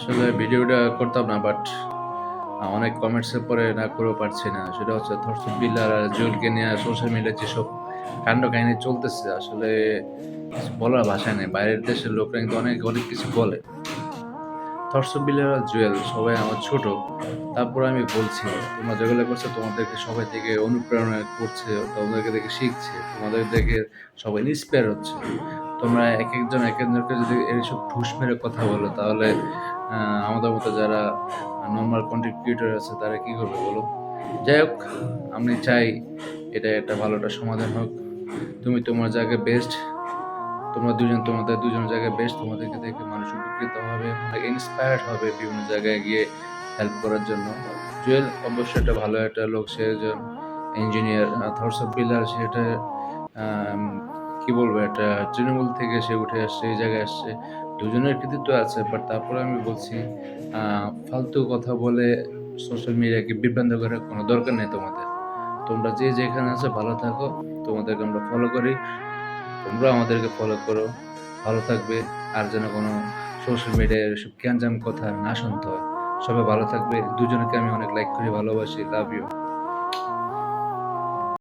আসলে ভিডিওটা করতাম না বাট অনেক কমেন্টসের পরে না করেও পারছি না। সেটা হচ্ছে ধর্ষক বিল্লার আর জুয়েলকে নিয়ে সোশ্যাল মিডিয়ায় যেসব কাণ্ড কাহিনী চলতেছে, আসলে বলার ভাষা নেই। বাইরের দেশের লোকরা কিন্তু অনেক অনেক কিছু বলে। ধর্ষক বিল্লার আর জুয়েল সবাই আমার ছোট। তারপরে আমি বলছি, তোমরা যেগুলো করছ তোমাদেরকে সবাই থেকে অনুপ্রেরণা করছে, তোমাদেরকে দেখে শিখছে, তোমাদের দেখে সবাই ইন্সপায়ার হচ্ছে। তোমরা এক একজন, এক একজনকে যদি এইসব ঠুস মেরে কথা বলো, তাহলে আমাদের মতো যারা নর্মাল কন্টেন্ট ক্রিয়েটর আছে তারা কি করবে বলো? যাই হোক আমি চাই এটা একটা ভালো একটা সমাধান হোক। তুমি তোমার জায়গায় বেস্ট তোমরা দুজন তোমাদের দুজন জায়গায় বেস্ট তোমাদেরকে দেখে মানুষ উপকৃত হবে ইন্সপায়ার্ড হবে বিভিন্ন জায়গায় গিয়ে হেল্প করার জন্য। জুয়েল অবশ্যই একটা ভালো একটা লোক সে একজন ইঞ্জিনিয়ার থরসব বিল্লার সেটা আম, কি বলব, একটা তৃণমূল থেকে সে উঠে আসছে, এই জায়গায় আসছে, দুজনের কৃতিত্ব আছে বাট তারপরে আমি বলছি ফালতু কথা বলে সোশ্যাল মিডিয়াকে বিভ্রান্ত করার কোনো দরকার নেই তোমাদের। তোমরা যে যেখানে আছে ভালো থাকো, তোমাদেরকে আমরা ফলো করি, তোমরা আমাদেরকে ফলো করো, ভালো থাকবে, আর যেন কোনো সোশ্যাল মিডিয়ায় এসব গ্যাঞ্জাম কথা না শুনতে হয়। সবাই ভালো থাকবে, দুজনকে আমি অনেক লাইক করি, ভালোবাসি লাভ ইউ